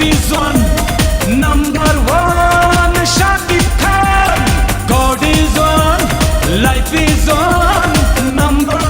Wilson, number one, Shakib Khan. God is on, life is on, number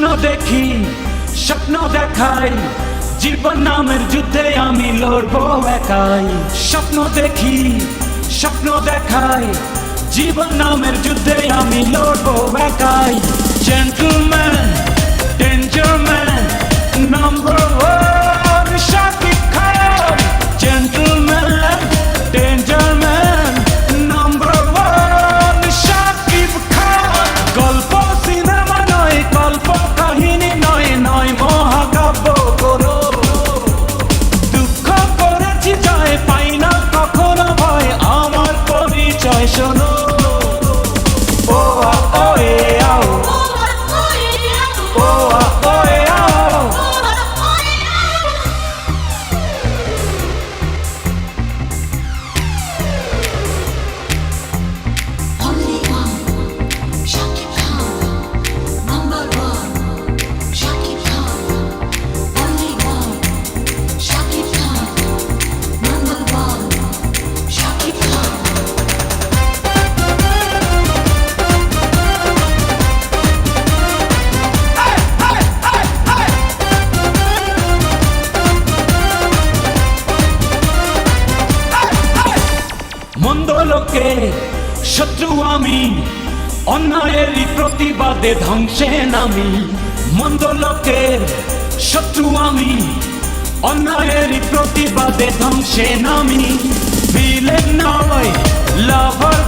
স্বপ্ন দেখি, স্বপ্ন দেখাই, জীবন নামের যুদ্ধে আমি লড়ব একাই। স্বপ্ন দেখি, স্বপ্ন দেখাই, জীবন নামের যুদ্ধে আমি লড়ব একাই। লোকে শত্রু আমি, অন্যায়ের প্রতিবাদে ধ্বংসে নামি। মন্দ লোকের শত্রু আমি, অন্যায়ের প্রতিবাদে ধ্বংসে নামি। বিলেন নয়, লাভার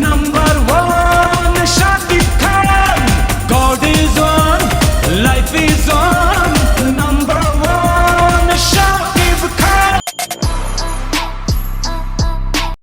number